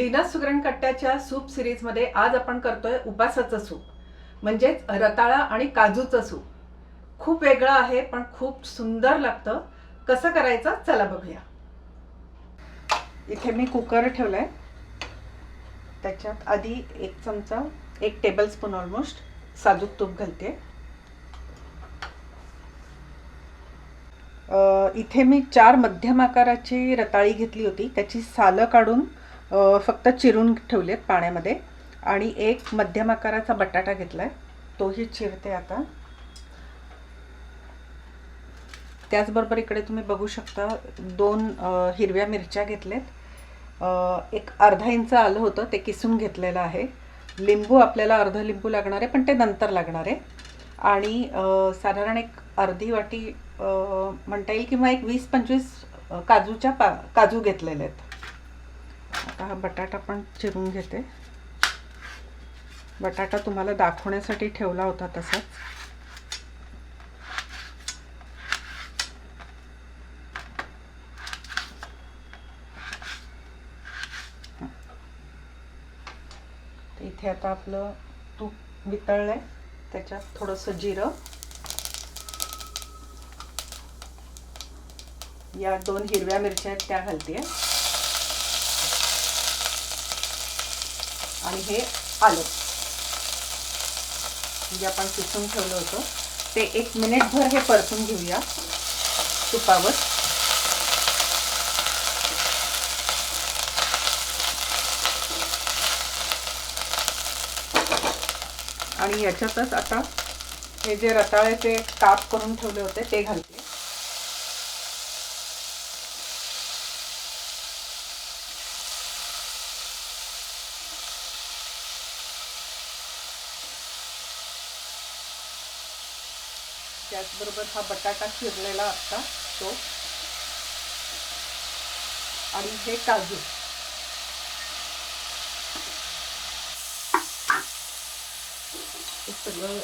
लीना सुगरण कट्ट्याच्या soup सिरीजमध्ये आज आपण करतोय उपासाचं सूप म्हणजेच रताळा आणि काजूचं सूप. खूप वेगळं आहे पण खूप सुंदर लागतं. कसं करायचं? चला बघूया. इथे मी कुकर ठेवलाय. त्याच्यात आधी एक चमचा एक टेबल स्पून ऑलमोस्ट साजूक तूप घालते. इथे मी चार मध्यम आकाराची रताळी घेतली होती. त्याची सालं काढून फक्त चिरून ठेवलेत पाण्यामध्ये. आणि एक मध्यम आकाराचा बटाटा घेतला आहे तोही चिरते आता. त्याचबरोबर इकडे तुम्ही बघू शकता दोन हिरव्या मिरच्या घेतल्यात एक अर्धा इंच आलं होतं ते किसून घेतलेलं आहे. लिंबू आपल्याला अर्ध लिंबू लागणार आहे पण ते नंतर लागणार आहे. आणि साधारण एक अर्धी वाटी म्हणता येईल किंवा एक वीस पंचवीस काजूच्या पा काजू घेतलेले आहेत. आता हा बटाटा पण चिरून घेते. बटाटा तुम्हाला दाखवण्यासाठी ठेवला होता तसाच. इथे आता आपलं तूप वितळलंय. त्याच्यात थोडंसं जिरं. या दोन हिरव्या मिरच्या आहेत त्या घालते आणि हे आलं. जे आपण किसून ठेवलं होतं. ते एक मिनिटभर हे परतून घेऊया. तुपावर. आणि याच्यातच आता हे जे रताळ्याचे काप करून ठेवले होते ते घालते. त्याचबरोबर हा बटाटा चिरलेला असता तो. आणि हे काजू. सगळं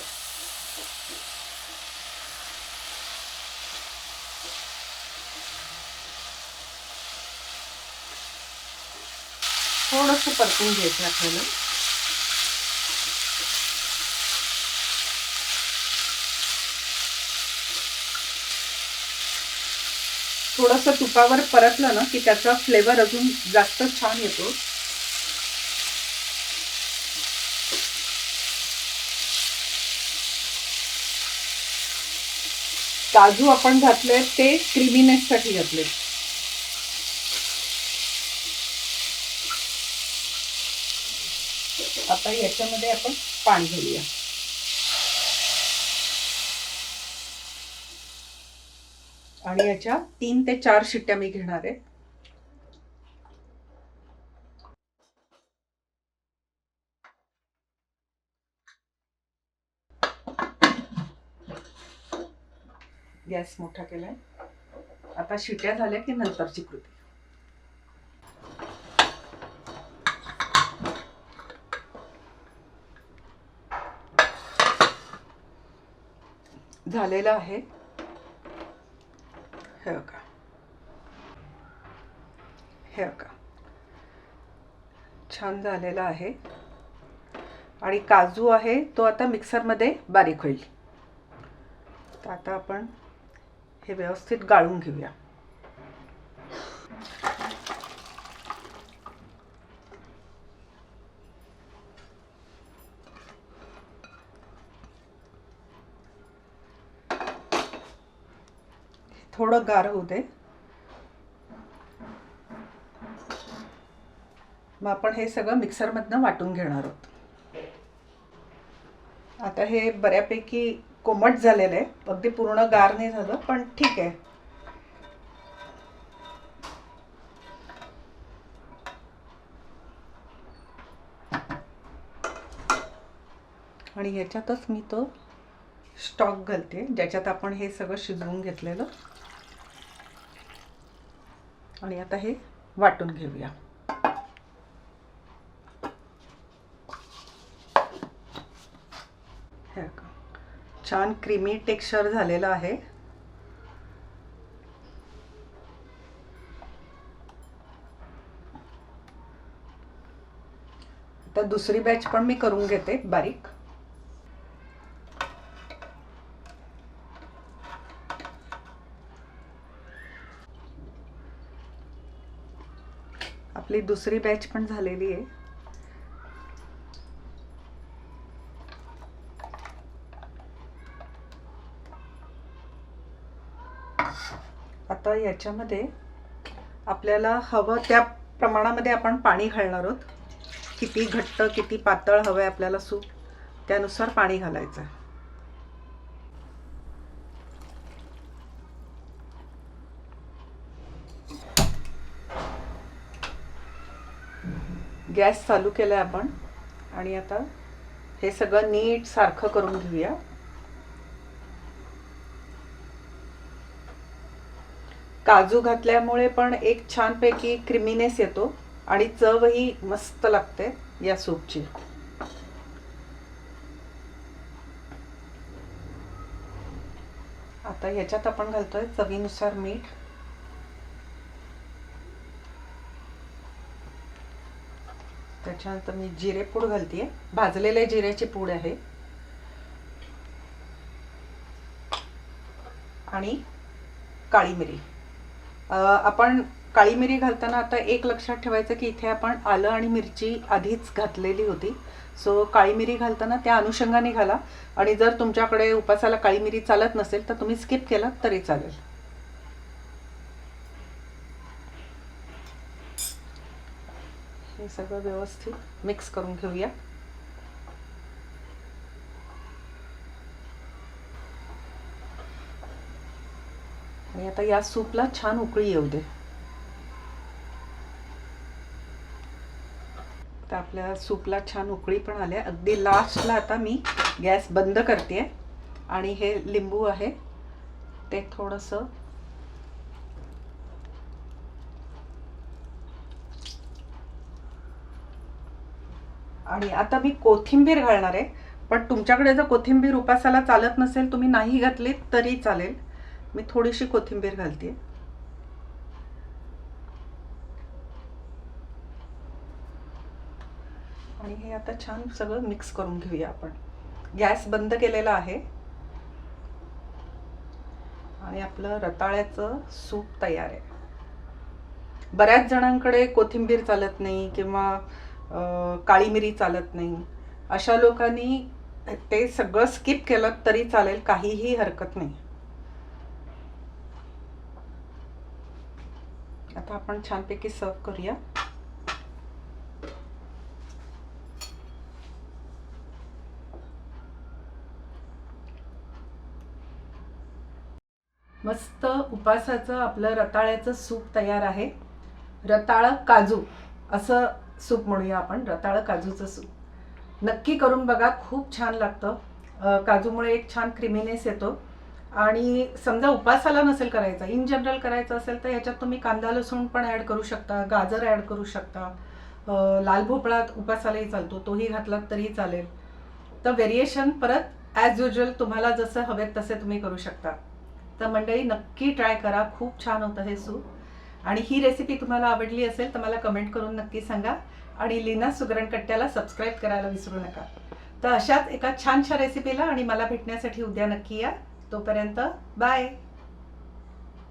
थोडंसं परतून घ्यायचं आपल्याला. थोडंसं तुपावर परतलं ना की त्याचा फ्लेवर अजून जास्त छान येतो. काजू आपण घातले ते क्रिमिनेससाठी घातले आता याच्यामध्ये आपण पाणी घालूया. आणि याच्या तीन ते चार शिट्ट्या मी घेणार आहे. गॅस मोठा केलाय. आता शिट्या झाल्या की नंतरची कृती. झालेलं आहे. हे का हे का छान झालेला आहे. आणि काजू आहे तो आता मिक्सरमध्ये बारीक होईल. तर आता आपण हे व्यवस्थित गाळून घेऊया. थोडं गार होऊ दे. मग आपण हे सगळं मिक्सरमधनं वाटून घेणार आहोत. आता हे बऱ्यापैकी कोमट झालेलं आहे. अगदी पूर्ण गार नाही झालं पण ठीक आहे. आणि ह्याच्यातच मी तो स्टॉक घालते ज्याच्यात आपण हे सगळं शिजवून घेतलेलं. आणि आता हे वाटून घेऊया. हे छान क्रीमी टेक्स्चर झालेलं आहे. तर दुसरी बॅच पण मी करून घेते बारीक. आपली दुसरी बॅच पण झालेली आहे. आता याच्यामध्ये आपल्याला हवं त्या प्रमाणामध्ये आपण पाणी घालणार आहोत. किती घट्ट किती पातळ हवं आहे आपल्याला सूप त्यानुसार पाणी घालायचं आहे गॅस चालू केला आहे आपण. आणि आता हे सगळं नीट सारखं करून घेऊया. काजू घातल्यामुळे पण एक छानपैकी क्रिमीनेस येतो आणि चवही मस्त लागते या सूपची. आता ह्याच्यात आपण घालतोय चवीनुसार मीठ. त्याच्यानंतर मी जिरे पूड घालते भाजलेले जिऱ्याची पूड आहे. आणि काळी मिरी. आपण काळी मिरी घालताना आता एक लक्षात ठेवायचं की इथे आपण आलं आणि मिरची आधीच घातलेली होती. सो काळी मिरी घालताना त्या अनुषंगाने घाला. आणि जर तुमच्याकडे उपासाला काळी मिरी चालत नसेल तर तुम्ही स्किप केलात तरी चालेल. हे सगळं व्यवस्थित मिक्स करून घेऊया. आणि आता या सूपला छान उकळी येऊ दे. तर आपल्या सूपला छान उकळी पण आल्या. अगदी लास्टला आता मी गॅस बंद करते आणि हे लिंबू आहे. ते थोडंसं आणि आता मी कोथिंबीर घालणार आहे. पण तुमच्याकडे जर कोथिंबीर उपासाला चालत नसेल तुम्ही नाही घातली तरी चालेल. मी थोडीशी कोथिंबीर घालते आणि हे आता छान सगळं मिक्स करून घेऊया आपण. गॅस बंद केलेला आहे. आणि आपलं रताळ्याचं सूप तयार आहे. बऱ्याच जणांकडे कोथिंबीर चालत नाही किंवा काळी मिरी चालत नाही. अशा लोकांनी ते सगळं स्किप केलं तरी चालेल काहीही हरकत नाही. आता आपण छानपैकी सर्व करूया. मस्त उपासाचं आपलं रताळ्याचं सूप तयार आहे. रताळं काजू असं सूप म्हणूया आपण रताळं काजूचं सूप. नक्की करून बघा खूप छान लागतं. काजूमुळे एक छान क्रिमिनेस येतो. आणि समजा उपासाला नसेल करायचा इन जनरल करायचं असेल तर ह्याच्यात तुम्ही कांदा लसूण पण ॲड करू शकता गाजर ॲड करू शकता. लाल भोपळा उपासालाही चालतो तोही घातलात तरी चालेल. तर व्हेरिएशन परत ॲज युजल तुम्हाला जसं हवेत तसे तुम्ही करू शकता. तर मंडळी नक्की ट्राय करा खूप छान होतं हे सूप. आणि ही रेसिपी तुम्हाला आवडली असेल तर मला कमेंट करून नक्की सांगा. आणि लीना सुगरणकट्ट्याला सबस्क्राईब करायला विसरू नका. तर अशाच एका छानशा रेसिपीला आणि मला भेटण्यासाठी उद्या नक्की या. तोपर्यंत बाय